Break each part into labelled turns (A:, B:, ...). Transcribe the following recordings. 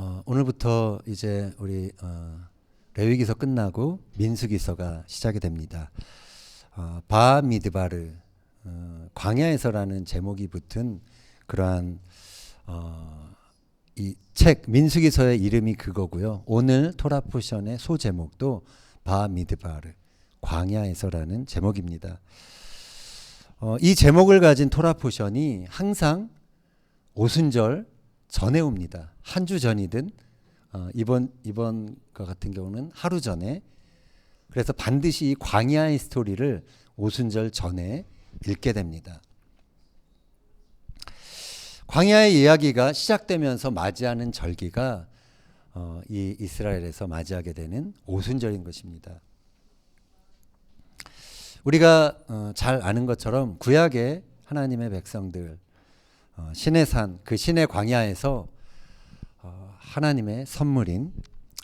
A: 어, 오늘부터 이제 우리 어, 레위기서 끝나고 민수기서가 시작이 됩니다. 어, 바 미드바르 어, 광야에서라는 제목이 붙은 그러한 어, 이책 민수기서의 이름이 그거고요. 오늘 토라 포션의 소 제목도 바 미드바르 광야에서라는 제목입니다. 어, 이 제목을 가진 토라 포션이 항상 오순절 전에 옵니다. 한 주 전이든 어, 이번 이번 거 같은 경우는 하루 전에 그래서 반드시 이 광야의 스토리를 오순절 전에 읽게 됩니다. 광야의 이야기가 시작되면서 맞이하는 절기가 어, 이 이스라엘에서 맞이하게 되는 오순절인 것입니다. 우리가 어, 잘 아는 것처럼 구약의 하나님의 백성들 어, 신의 산, 그 신의 광야에서 어, 하나님의 선물인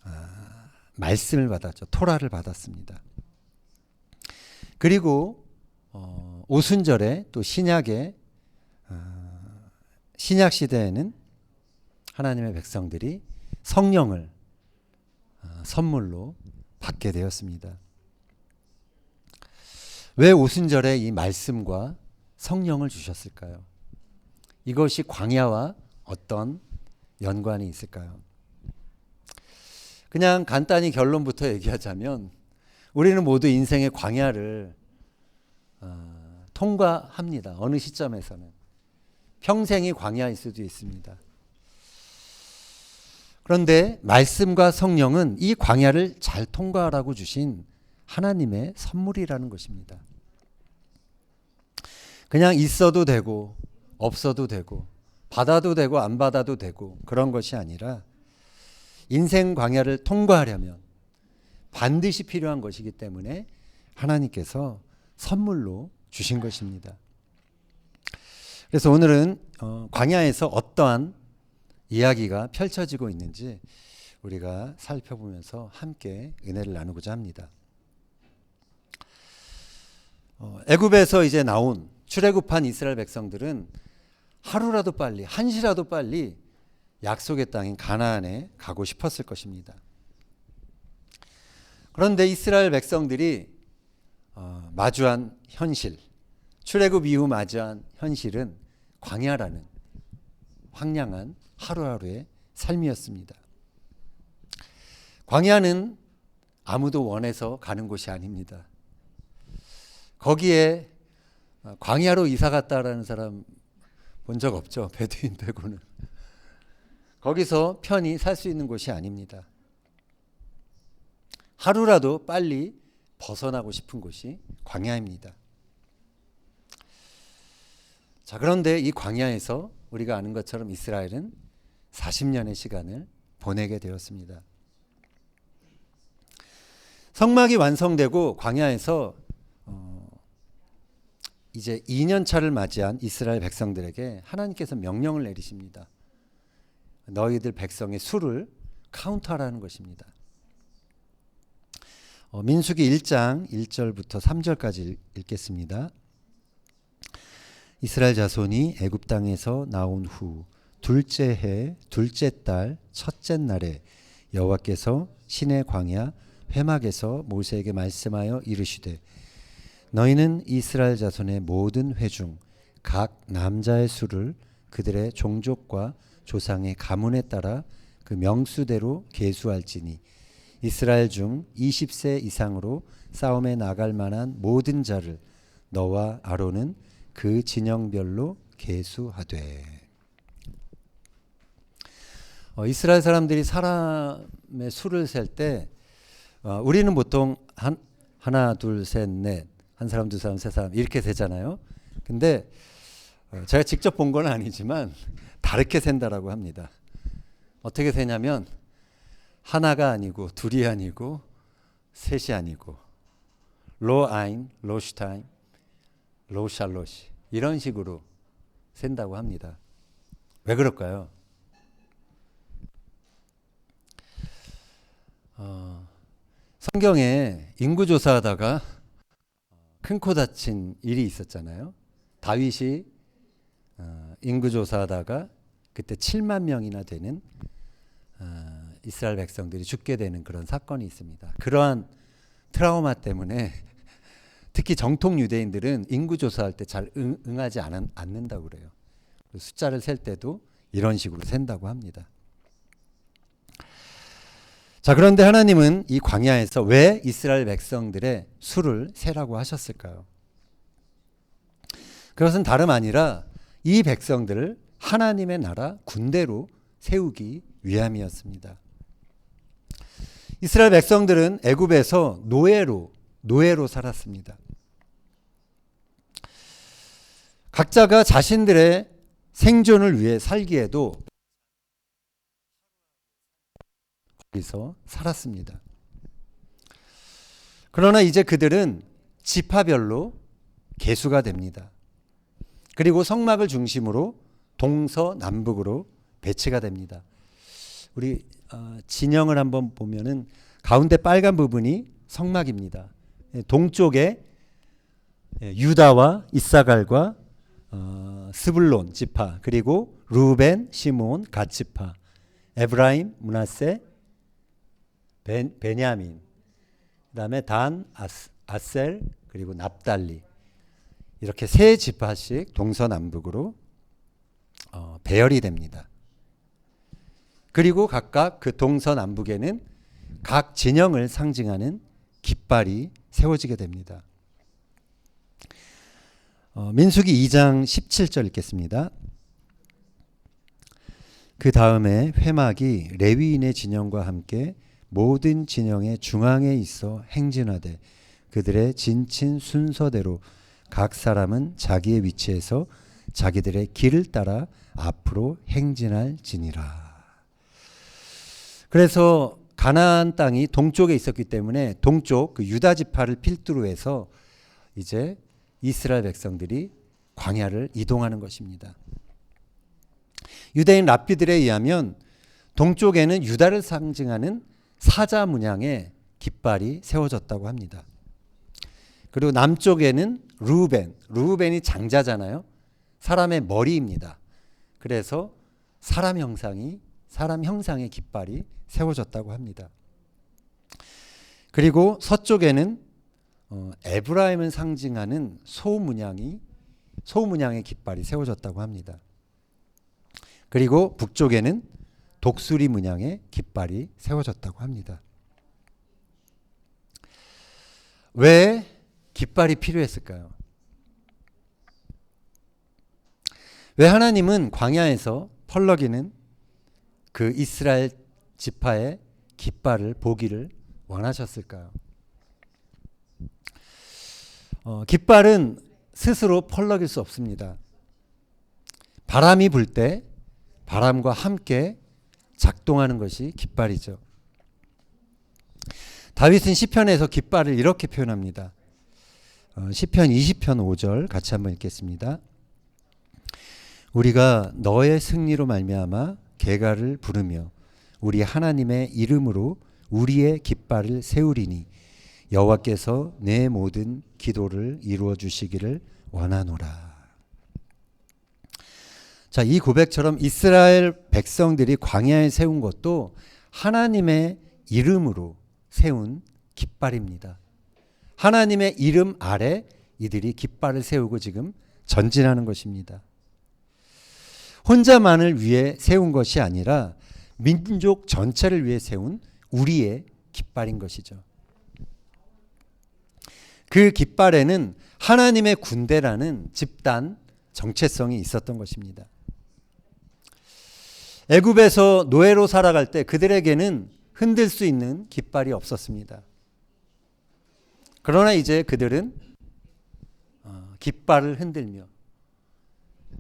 A: 아, 말씀을 받았죠. 토라를 받았습니다. 그리고 어, 오순절에 또 신약의 어, 신약 시대에는 하나님의 백성들이 성령을 어, 선물로 받게 되었습니다. 왜 오순절에 이 말씀과 성령을 주셨을까요? 이것이 광야와 어떤 연관이 있을까요? 그냥 간단히 결론부터 얘기하자면 우리는 모두 인생의 광야를 어, 통과합니다. 어느 시점에서는 평생이 광야일 수도 있습니다. 그런데 말씀과 성령은 이 광야를 잘 통과하라고 주신 하나님의 선물이라는 것입니다. 그냥 있어도 되고 없어도 되고 받아도 되고 안 받아도 되고 그런 것이 아니라 인생 광야를 통과하려면 반드시 필요한 것이기 때문에 하나님께서 선물로 주신 것입니다. 그래서 오늘은 어, 광야에서 어떠한 이야기가 펼쳐지고 있는지 우리가 살펴보면서 함께 은혜를 나누고자 합니다. 어, 애굽에서 이제 나온 출애굽한 이스라엘 백성들은 하루라도 빨리 한시라도 빨리 약속의 땅인 가나안에 가고 싶었을 것입니다. 그런데 이스라엘 백성들이 어, 마주한 현실, 출애굽 이후 마주한 현실은 광야라는 황량한 하루하루의 삶이었습니다. 광야는 아무도 원해서 가는 곳이 아닙니다. 거기에 광야로 이사 갔다라는 사람 본 적 없죠. 베두인 빼고는. 거기서 편히 살 수 있는 곳이 아닙니다. 하루라도 빨리 벗어나고 싶은 곳이 광야입니다. 자, 그런데 이 광야에서 우리가 아는 것처럼 이스라엘은 40년의 시간을 보내게 되었습니다. 성막이 완성되고 광야에서 어, 이제 2년 차를 맞이한 이스라엘 백성들에게 하나님께서 명령을 내리십니다. 너희들 백성의 수를 카운트하라는 것입니다. 어, 민수기 1장 1절부터 3절까지 읽겠습니다. 이스라엘 자손이 애굽 땅에서 나온 후 둘째 해 둘째 달 첫째 날에 여호와께서 신의 광야 회막에서 모세에게 말씀하여 이르시되 너희는 이스라엘 자손의 모든 회중 각 남자의 수를 그들의 종족과 조상의 가문에 따라 그 명수대로 계수할지니 이스라엘 중 20세 이상으로 싸움에 나갈 만한 모든 자를 너와 아론은 그 진영별로 계수하되. 어, 이스라엘 사람들이 사람의 수를 셀때 어, 우리는 보통 한 하나 둘 셋 넷 한 사람 두 사람 세 사람 이렇게 세잖아요. 근데 어, 제가 직접 본 건 아니지만 다르게 센다라고 합니다. 어떻게 세냐면 하나가 아니고 둘이 아니고 셋이 아니고 로아인, 로슈타인, 로샬롯이 이런 식으로 센다고 합니다. 왜 그럴까요? 어, 성경에 인구 조사하다가 큰 코 다친 일이 있었잖아요. 다윗이 어, 인구 조사하다가 그때 7만 명이나 되는 어, 이스라엘 백성들이 죽게 되는 그런 사건이 있습니다. 그러한 트라우마 때문에 특히 정통 유대인들은 인구 조사할 때 잘 응하지 않, 않는다고 그래요. 숫자를 셀 때도 이런 식으로 센다고 합니다. 자, 그런데 하나님은 이 광야에서 왜 이스라엘 백성들의 수를 세라고 하셨을까요? 그것은 다름 아니라 이 백성들을 하나님의 나라 군대로 세우기 위함이었습니다. 이스라엘 백성들은 애굽에서 노예로 노예로 살았습니다. 각자가 자신들의 생존을 위해 살기에도 거기서 살았습니다. 그러나 이제 그들은 지파별로 개수가 됩니다. 그리고 성막을 중심으로 동서남북으로 배치가 됩니다. 우리 어, 진영을 한번 보면은 가운데 빨간 부분이 성막입니다. 예, 동쪽에 예, 유다와 이사갈과 어, 스불론 지파 그리고 루벤, 시몬, 갓 지파, 에브라임, 문하세, 베, 베냐민, 그 다음에 단, 아스, 아셀 그리고 납달리 이렇게 세 지파씩 동서남북으로 어, 배열이 됩니다. 그리고 각각 그 동서남북에는 각 진영을 상징하는 깃발이 세워지게 됩니다. 어, 민수기 2장 17절 읽겠습니다. 그 다음에 회막이 레위인의 진영과 함께 모든 진영의 중앙에 있어 행진하되 그들의 진친 순서대로 각 사람은 자기의 위치에서 자기들의 길을 따라 앞으로 행진할지니라. 그래서 가나안 땅이 동쪽에 있었기 때문에 동쪽 그 유다 지파를 필두로 해서 이제 이스라엘 백성들이 광야를 이동하는 것입니다. 유대인 랍비들에 의하면 동쪽에는 유다를 상징하는 사자 문양의 깃발이 세워졌다고 합니다. 그리고 남쪽에는 루벤, 루벤이 장자잖아요. 사람의 머리입니다. 그래서 사람 형상이 사람 형상의 깃발이 세워졌다고 합니다. 그리고 서쪽에는 어, 에브라임을 상징하는 소 문양이 소 문양의 깃발이 세워졌다고 합니다. 그리고 북쪽에는 독수리 문양의 깃발이 세워졌다고 합니다. 왜 깃발이 필요했을까요? 왜 하나님은 광야에서 펄럭이는 그 이스라엘 지파의 깃발을 보기를 원하셨을까요? 어, 깃발은 스스로 펄럭일 수 없습니다. 바람이 불 때 바람과 함께 작동하는 것이 깃발이죠. 다윗은 시편에서 깃발을 이렇게 표현합니다. 어, 시편 20편 5절 같이 한번 읽겠습니다. 우리가 너의 승리로 말미암아 개가를 부르며 우리 하나님의 이름으로 우리의 깃발을 세우리니 여호와께서 내 모든 기도를 이루어 주시기를 원하노라. 자, 이 고백처럼 이스라엘 백성들이 광야에 세운 것도 하나님의 이름으로 세운 깃발입니다. 하나님의 이름 아래 이들이 깃발을 세우고 지금 전진하는 것입니다. 혼자만을 위해 세운 것이 아니라 민족 전체를 위해 세운 우리의 깃발인 것이죠. 그 깃발에는 하나님의 군대라는 집단 정체성이 있었던 것입니다. 애굽에서 노예로 살아갈 때 그들에게는 흔들 수 있는 깃발이 없었습니다. 그러나 이제 그들은 어, 깃발을 흔들며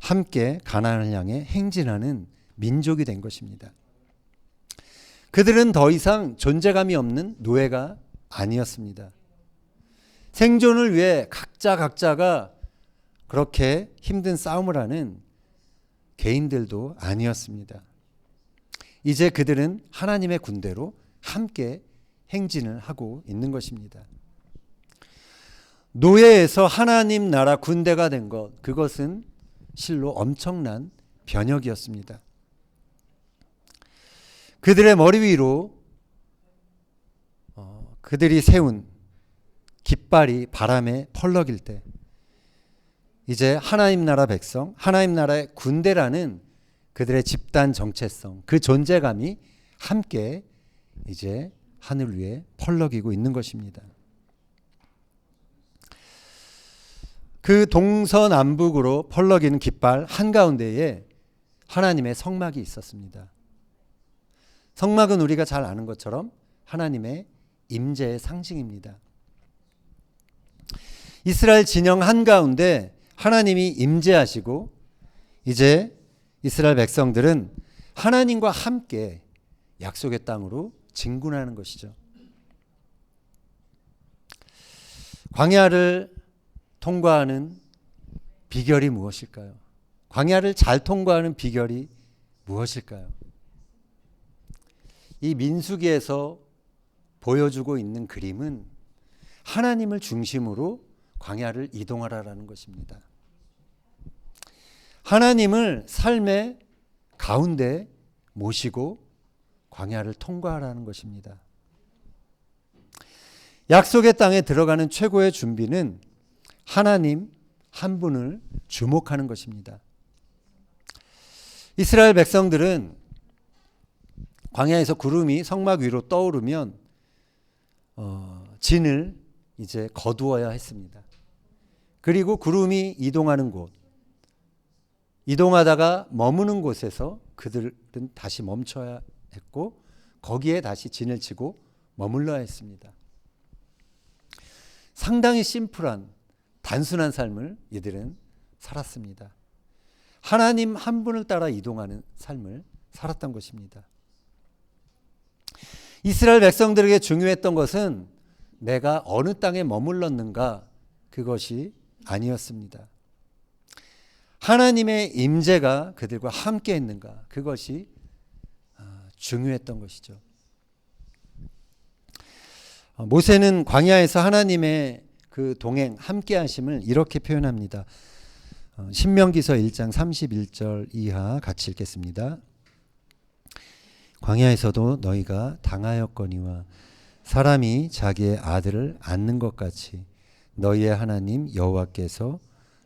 A: 함께 가나안을 향해 행진하는 민족이 된 것입니다. 그들은 더 이상 존재감이 없는 노예가 아니었습니다. 생존을 위해 각자 각자가 그렇게 힘든 싸움을 하는 개인들도 아니었습니다. 이제 그들은 하나님의 군대로 함께 행진을 하고 있는 것입니다. 노예에서 하나님 나라 군대가 된 것, 그것은 실로 엄청난 변혁이었습니다. 그들의 머리 위로 어, 그들이 세운 깃발이 바람에 펄럭일 때 이제 하나님 나라 백성, 하나님 나라의 군대라는 그들의 집단 정체성, 그 존재감이 함께 이제 하늘 위에 펄럭이고 있는 것입니다. 그 동서남북으로 펄럭이는 깃발 한가운데에 하나님의 성막이 있었습니다. 성막은 우리가 잘 아는 것처럼 하나님의 임재의 상징입니다. 이스라엘 진영 한가운데 하나님이 임재하시고 이제 이스라엘 백성들은 하나님과 함께 약속의 땅으로 진군하는 것이죠. 광야를 통과하는 비결이 무엇일까요? 광야를 잘 통과하는 비결이 무엇일까요? 이 민수기에서 보여주고 있는 그림은 하나님을 중심으로 광야를 이동하라라는 것입니다. 하나님을 삶의 가운데 모시고 광야를 통과하라는 것입니다. 약속의 땅에 들어가는 최고의 준비는 하나님 한 분을 주목하는 것입니다. 이스라엘 백성들은 광야에서 구름이 성막 위로 떠오르면 어, 진을 이제 거두어야 했습니다. 그리고 구름이 이동하는 곳, 이동하다가 머무는 곳에서 그들은 다시 멈춰야 했고 거기에 다시 진을 치고 머물러야 했습니다. 상당히 심플한 단순한 삶을 이들은 살았습니다. 하나님 한 분을 따라 이동하는 삶을 살았던 것입니다. 이스라엘 백성들에게 중요했던 것은 내가 어느 땅에 머물렀는가 그것이 아니었습니다. 하나님의 임재가 그들과 함께 했는가 그것이 아, 중요했던 것이죠. 어, 모세는 광야에서 하나님의 그 동행 함께 하심을 이렇게 표현합니다. 어, 신명기서 1장 31절 이하 같이 읽겠습니다. 광야에서도 너희가 당하였거니와 사람이 자기의 아들을 안는 것 같이 너희의 하나님 여호와께서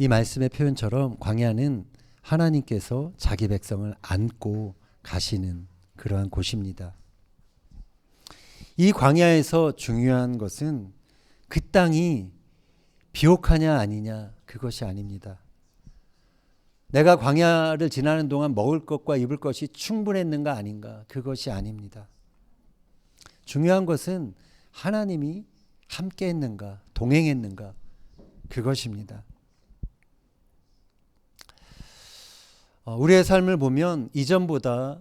A: 이 말씀의 표현처럼 광야는 하나님께서 자기 백성을 안고 가시는 그러한 곳입니다. 이 광야에서 중요한 것은 그 땅이 비옥하냐 아니냐 그것이 아닙니다. 내가 광야를 지나는 동안 먹을 것과 입을 것이 충분했는가 아닌가 그것이 아닙니다. 중요한 것은 하나님이 함께 했는가 동행했는가 그것입니다. 어, 우리의 삶을 보면 이전보다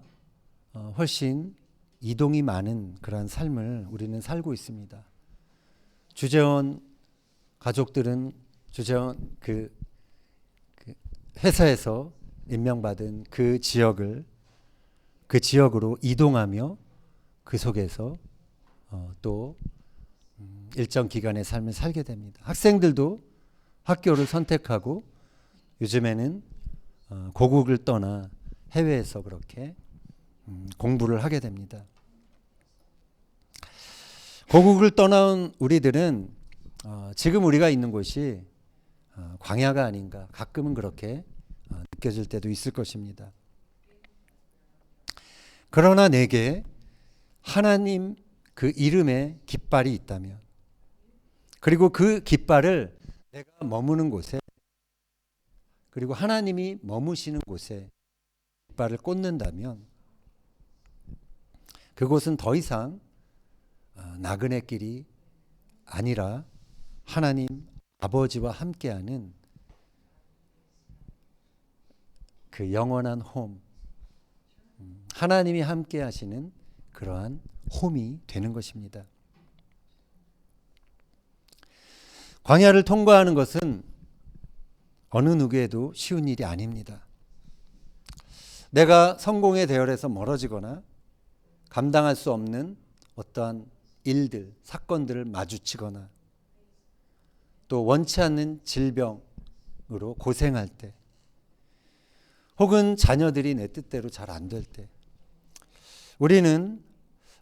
A: 어, 훨씬 이동이 많은 그러한 삶을 우리는 살고 있습니다. 주재원 가족들은 주재원 그, 그 회사에서 임명받은 그 지역을 그 지역으로 이동하며 그 속에서 어, 또 음, 일정 기간의 삶을 살게 됩니다. 학생들도 학교를 선택하고 요즘에는 어, 고국을 떠나 해외에서 그렇게 음, 공부를 하게 됩니다. 고국을 떠나온 우리들은 어, 지금 우리가 있는 곳이 어, 광야가 아닌가 가끔은 그렇게 어, 느껴질 때도 있을 것입니다. 그러나 내게 하나님 그 이름의 깃발이 있다면 그리고 그 깃발을 내가 머무는 곳에 그리고 하나님이 머무시는 곳에 깃발을 꽂는다면 그곳은 더 이상 어, 나그네 길이 아니라 하나님 아버지와 함께하는 그 영원한 홈, 음, 하나님이 함께 하시는 그러한 홈이 되는 것입니다. 광야를 통과하는 것은 어느 누구에도 쉬운 일이 아닙니다. 내가 성공의 대열에서 멀어지거나 감당할 수 없는 어떠한 일들, 사건들을 마주치거나 또 원치 않는 질병으로 고생할 때 혹은 자녀들이 내 뜻대로 잘 안 될 때 우리는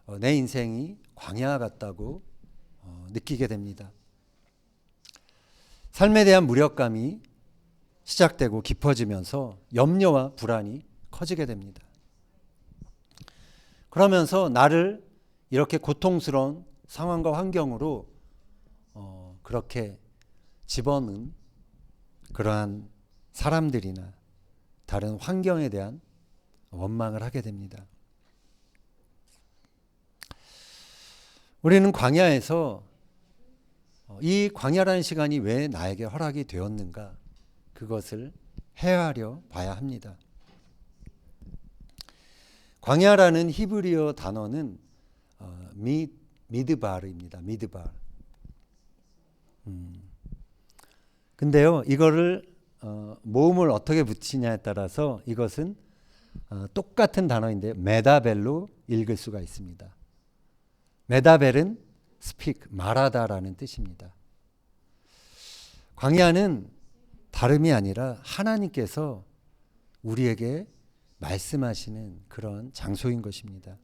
A: 어, 내 인생이 광야 같다고 어, 느끼게 됩니다. 삶에 대한 무력감이 시작되고 깊어지면서 염려와 불안이 커지게 됩니다. 그러면서 나를 이렇게 고통스러운 상황과 환경으로 어, 그렇게 집어넣은 그러한 사람들이나 다른 환경에 대한 원망을 하게 됩니다. 우리는 광야에서 어, 이 광야라는 시간이 왜 나에게 허락이 되었는가 그것을 헤아려 봐야 합니다. 광야라는 히브리어 단어는 어, 미, 미드바르입니다. 미드바르. 음. 근데요, 이거를 어, 모음을 어떻게 붙이냐에 따라서 이것은 어, 똑같은 단어인데 메다벨로 읽을 수가 있습니다. 메다벨은 speak 말하다라는 뜻입니다. 광야는 다름이 아니라 하나님께서 우리에게 말씀하시는 그런 장소인 것입니다.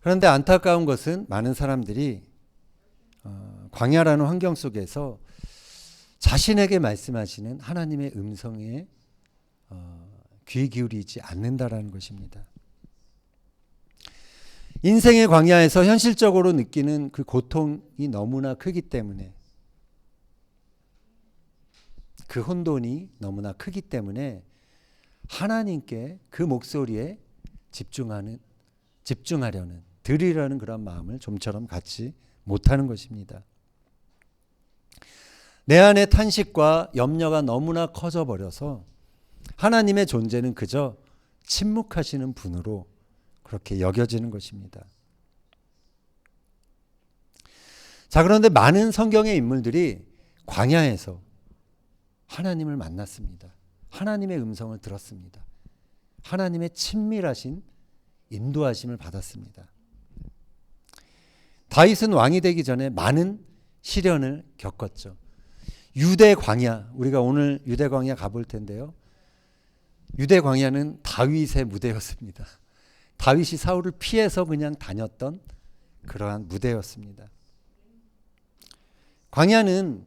A: 그런데 안타까운 것은 많은 사람들이 어, 광야라는 환경 속에서 자신에게 말씀하시는 하나님의 음성에 어, 귀 기울이지 않는다라는 것입니다. 인생의 광야에서 현실적으로 느끼는 그 고통이 너무나 크기 때문에 그 혼돈이 너무나 크기 때문에 하나님께 그 목소리에 집중하는 집중하려는 들으려는 그런 마음을 좀처럼 갖지 못하는 것입니다. 내 안의 탄식과 염려가 너무나 커져 버려서 하나님의 존재는 그저 침묵하시는 분으로 그렇게 여겨지는 것입니다. 자, 그런데 많은 성경의 인물들이 광야에서 하나님을 만났습니다. 하나님의 음성을 들었습니다. 하나님의 친밀하신 인도하심을 받았습니다. 다윗은 왕이 되기 전에 많은 시련을 겪었죠. 유대 광야, 우리가 오늘 유대 광야 가볼 텐데요. 유대 광야는 다윗의 무대였습니다. 다윗이 사울을 피해서 그냥 다녔던 그러한 무대였습니다. 광야는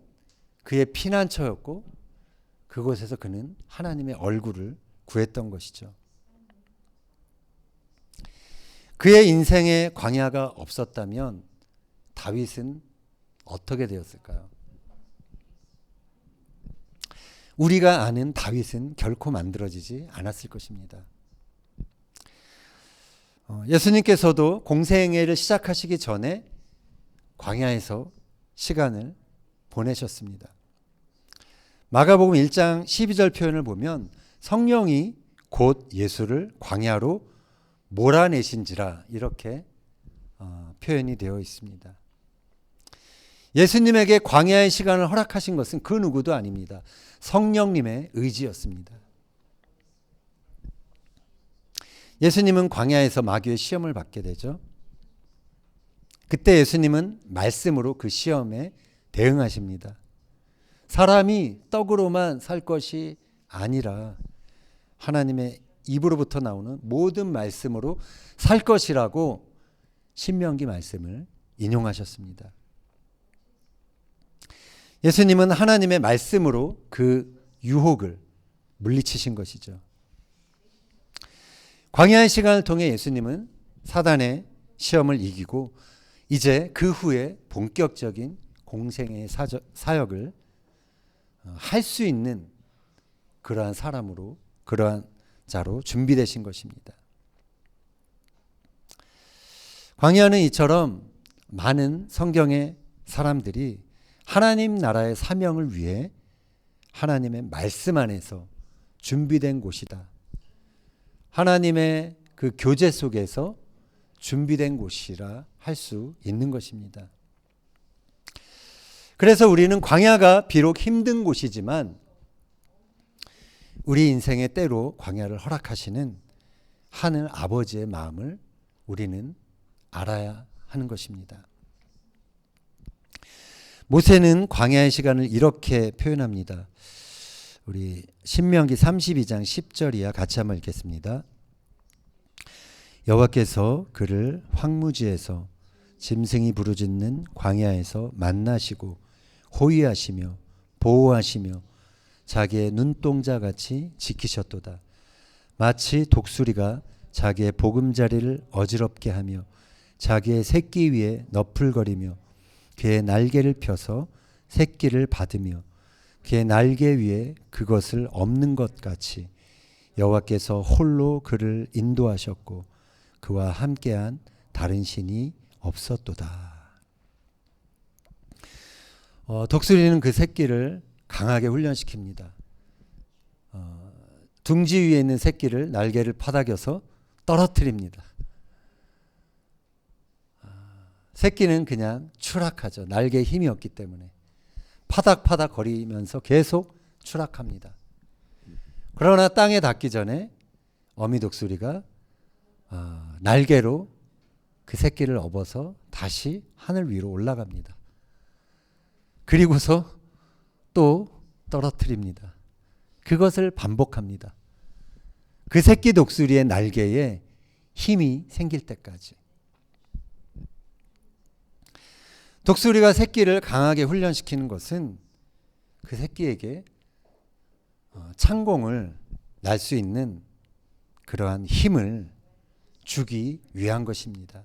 A: 그의 피난처였고 그곳에서 그는 하나님의 얼굴을 구했던 것이죠. 그의 인생에 광야가 없었다면 다윗은 어떻게 되었을까요? 우리가 아는 다윗은 결코 만들어지지 않았을 것입니다. 어, 예수님께서도 공생애를 시작하시기 전에 광야에서 시간을 보내셨습니다. 마가복음 1장 12절 표현을 보면 성령이 곧 예수를 광야로 몰아내신지라 이렇게 어, 표현이 되어 있습니다. 예수님에게 광야의 시간을 허락하신 것은 그 누구도 아닙니다. 성령님의 의지였습니다. 예수님은 광야에서 마귀의 시험을 받게 되죠. 그때 예수님은 말씀으로 그 시험에 대응하십니다. 사람이 떡으로만 살 것이 아니라 하나님의 입으로부터 나오는 모든 말씀으로 살 것이라고 신명기 말씀을 인용하셨습니다. 예수님은 하나님의 말씀으로 그 유혹을 물리치신 것이죠. 광야의 시간을 통해 예수님은 사단의 시험을 이기고 이제 그 후에 본격적인 공생의 사역을 어, 할 수 있는 그러한 사람으로 그러한 자로 준비되신 것입니다. 광야는 이처럼 많은 성경의 사람들이 하나님 나라의 사명을 위해 하나님의 말씀 안에서 준비된 곳이다. 하나님의 그 교제 속에서 준비된 곳이라 할 수 있는 것입니다. 그래서 우리는 광야가 비록 힘든 곳이지만 우리 인생의 때로 광야를 허락하시는 하늘 아버지의 마음을 우리는 알아야 하는 것입니다. 모세는 광야의 시간을 이렇게 표현합니다. 우리 신명기 32장 10절 이하 같이 한번 읽겠습니다. 여호와께서 그를 황무지에서 짐승이 부르짖는 광야에서 만나시고 호위하시며 보호하시며 자기의 눈동자 같이 지키셨도다. 마치 독수리가 자기의 보금자리를 어지럽게 하며 자기의 새끼 위에 너풀거리며 그의 날개를 펴서 새끼를 받으며 그의 날개 위에 그것을 없는 것 같이 여호와께서 홀로 그를 인도하셨고 그와 함께한 다른 신이 없었도다. 어, 독수리는 그 새끼를 강하게 훈련시킵니다. 어, 둥지 위에 있는 새끼를 날개를 파닥여서 떨어뜨립니다. 아, 새끼는 그냥 추락하죠. 날개에 힘이 없기 때문에. 파닥파닥 거리면서 계속 추락합니다. 그러나 땅에 닿기 전에 어미 독수리가 어, 날개로 그 새끼를 업어서 다시 하늘 위로 올라갑니다. 그리고서 또 떨어뜨립니다. 그것을 반복합니다. 그 새끼 독수리의 날개에 힘이 생길 때까지. 독수리가 새끼를 강하게 훈련시키는 것은 그 새끼에게 어, 창공을 날 수 있는 그러한 힘을 주기 위한 것입니다.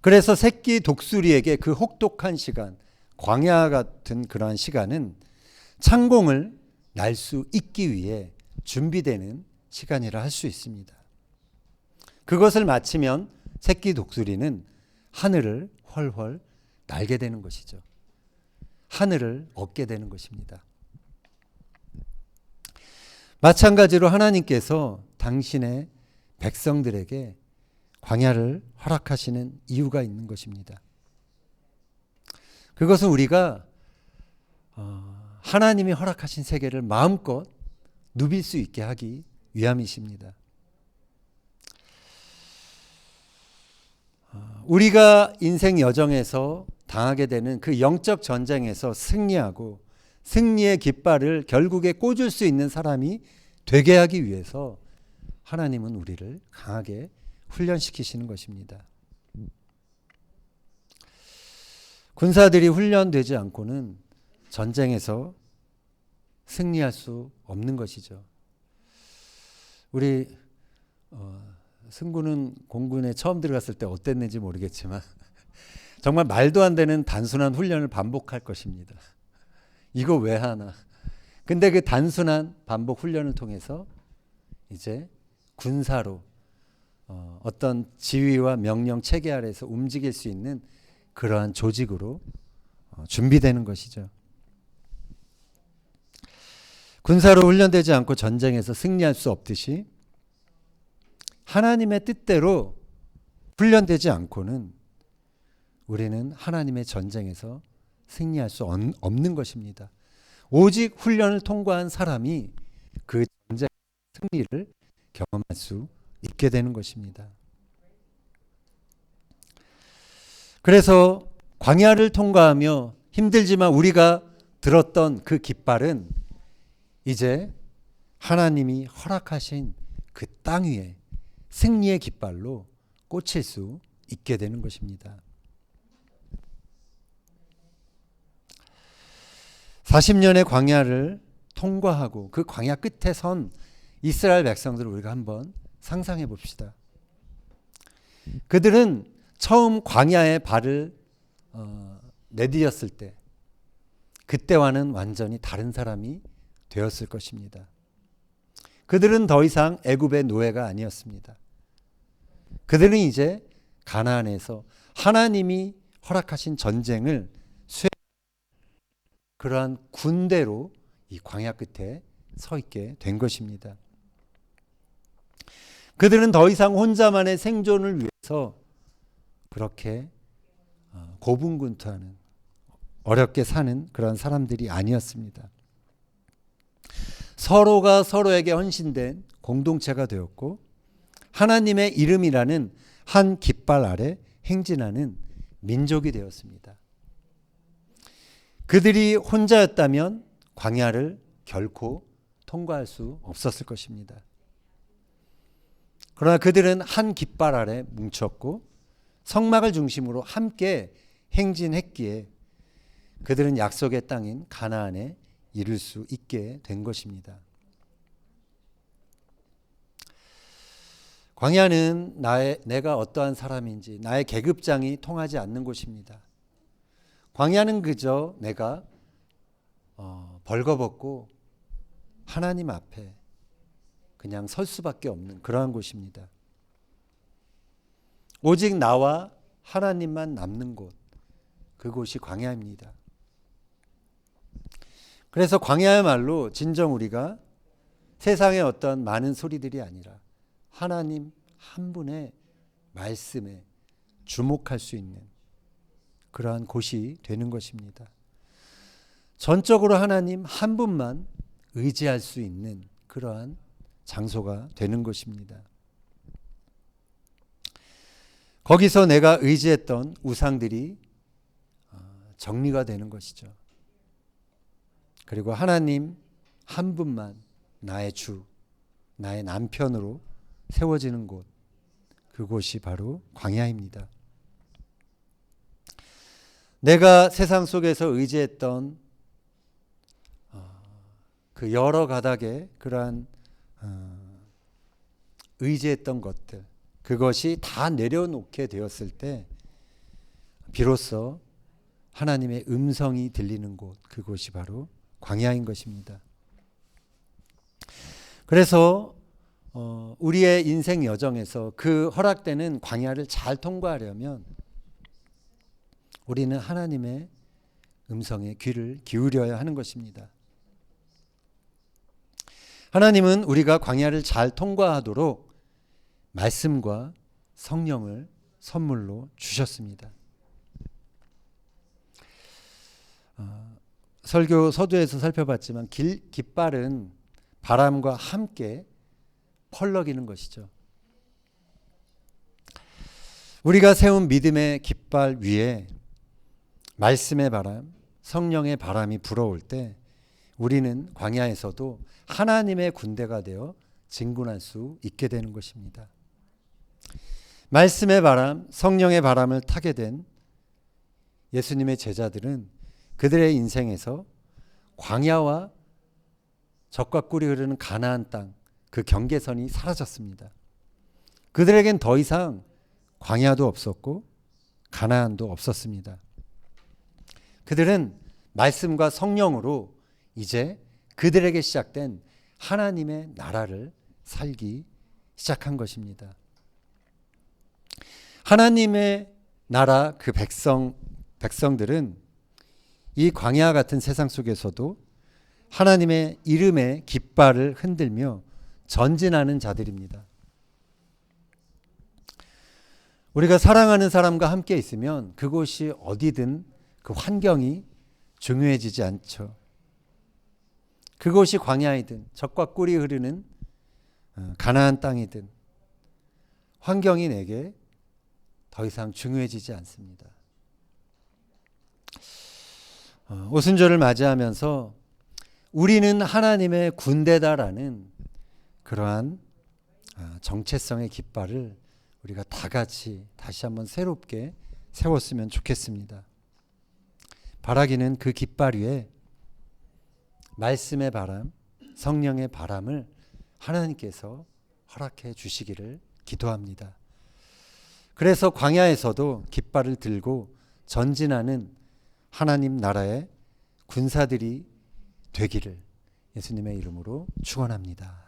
A: 그래서 새끼 독수리에게 그 혹독한 시간, 광야 같은 그러한 시간은 창공을 날 수 있기 위해 준비되는 시간이라 할 수 있습니다. 그것을 마치면 새끼 독수리는 하늘을 훨훨 날게 되는 것이죠. 하늘을 얻게 되는 것입니다. 마찬가지로 하나님께서 당신의 백성들에게 광야를 허락하시는 이유가 있는 것입니다. 그것은 우리가 어, 하나님이 허락하신 세계를 마음껏 누빌 수 있게 하기 위함이십니다. 어, 우리가 인생 여정에서 당하게 되는 그 영적 전쟁에서 승리하고 승리의 깃발을 결국에 꽂을 수 있는 사람이 되게 하기 위해서 하나님은 우리를 강하게 훈련시키시는 것입니다. 군사들이 훈련되지 않고는 전쟁에서 승리할 수 없는 것이죠. 우리 어, 승구는 공군에 처음 들어갔을 때 어땠는지 모르겠지만 정말 말도 안 되는 단순한 훈련을 반복할 것입니다. 이거 왜 하나? 근데 그 단순한 반복 훈련을 통해서 이제 군사로 어, 어떤 지휘와 명령 체계 아래서 움직일 수 있는 그러한 조직으로 어, 준비되는 것이죠. 군사로 훈련되지 않고 전쟁에서 승리할 수 없듯이 하나님의 뜻대로 훈련되지 않고는 우리는 하나님의 전쟁에서 승리할 수 없는 것입니다. 오직 훈련을 통과한 사람이 그 전쟁 승리를 경험할 수 있게 되는 것입니다. 그래서 광야를 통과하며 힘들지만 우리가 들었던 그 깃발은 이제 하나님이 허락하신 그 땅 위에 승리의 깃발로 꽂힐 수 있게 되는 것입니다. 40년의 광야를 통과하고 그 광야 끝에 선 이스라엘 백성들을 우리가 한번 상상해 봅시다. 그들은 처음 광야에 발을 어, 내디뎠을 때 그때와는 완전히 다른 사람이 되었을 것입니다. 그들은 더 이상 애굽의 노예가 아니었습니다. 그들은 이제 가나안에서 하나님이 허락하신 전쟁을 수행 그러한 군대로 이 광야 끝에 서 있게 된 것입니다. 그들은 더 이상 혼자만의 생존을 위해서 그렇게 어, 고분군투하는 어렵게 사는 그런 사람들이 아니었습니다. 서로가 서로에게 헌신된 공동체가 되었고 하나님의 이름이라는 한 깃발 아래 행진하는 민족이 되었습니다. 그들이 혼자였다면 광야를 결코 통과할 수 없었을 것입니다. 그러나 그들은 한 깃발 아래 뭉쳤고 성막을 중심으로 함께 행진했기에 그들은 약속의 땅인 가나안에 이를 수 있게 된 것입니다. 광야는 나의 내가 어떠한 사람인지 나의 계급장이 통하지 않는 곳입니다. 광야는 그저 내가 어, 벌거벗고 하나님 앞에 그냥 설 수밖에 없는 그러한 곳입니다. 오직 나와 하나님만 남는 곳, 그곳이 광야입니다. 그래서 광야야말로 진정 우리가 세상의 어떤 많은 소리들이 아니라 하나님 한 분의 말씀에 주목할 수 있는 그러한 곳이 되는 것입니다. 전적으로 하나님 한 분만 의지할 수 있는 그러한 장소가 되는 것입니다. 거기서 내가 의지했던 우상들이 어, 정리가 되는 것이죠. 그리고 하나님 한 분만 나의 주, 나의 남편으로 세워지는 곳, 그곳이 바로 광야입니다. 내가 세상 속에서 의지했던 어, 그 여러 가닥의 그러한 어, 의지했던 것들, 그것이 다 내려놓게 되었을 때 비로소 하나님의 음성이 들리는 곳, 그곳이 바로 광야인 것입니다. 그래서 어, 우리의 인생 여정에서 그 허락되는 광야를 잘 통과하려면 우리는 하나님의 음성에 귀를 기울여야 하는 것입니다. 하나님은 우리가 광야를 잘 통과하도록 말씀과 성령을 선물로 주셨습니다. 어, 설교 서두에서 살펴봤지만 길, 깃발은 바람과 함께 펄럭이는 것이죠. 우리가 세운 믿음의 깃발 위에 말씀의 바람, 성령의 바람이 불어올 때 우리는 광야에서도 하나님의 군대가 되어 진군할 수 있게 되는 것입니다. 말씀의 바람, 성령의 바람을 타게 된 예수님의 제자들은 그들의 인생에서 광야와 적과 꿀이 흐르는 가나안 땅, 그 경계선이 사라졌습니다. 그들에겐 더 이상 광야도 없었고 가나안도 없었습니다. 그들은 말씀과 성령으로 이제 그들에게 시작된 하나님의 나라를 살기 시작한 것입니다. 하나님의 나라 그 백성 백성들은 이 광야 같은 세상 속에서도 하나님의 이름의 깃발을 흔들며 전진하는 자들입니다. 우리가 사랑하는 사람과 함께 있으면 그곳이 어디든 그 환경이 중요해지지 않죠. 그곳이 광야이든 적과 꿀이 흐르는 어, 가나안 땅이든 환경이 내게 더 이상 중요해지지 않습니다. 어, 오순절을 맞이하면서 우리는 하나님의 군대다라는 그러한 아, 정체성의 깃발을 우리가 다 같이 다시 한번 새롭게 세웠으면 좋겠습니다. 바라기는 그 깃발 위에 말씀의 바람, 성령의 바람을 하나님께서 허락해 주시기를 기도합니다. 그래서 광야에서도 깃발을 들고 전진하는 하나님 나라의 군사들이 되기를 예수님의 이름으로 축원합니다.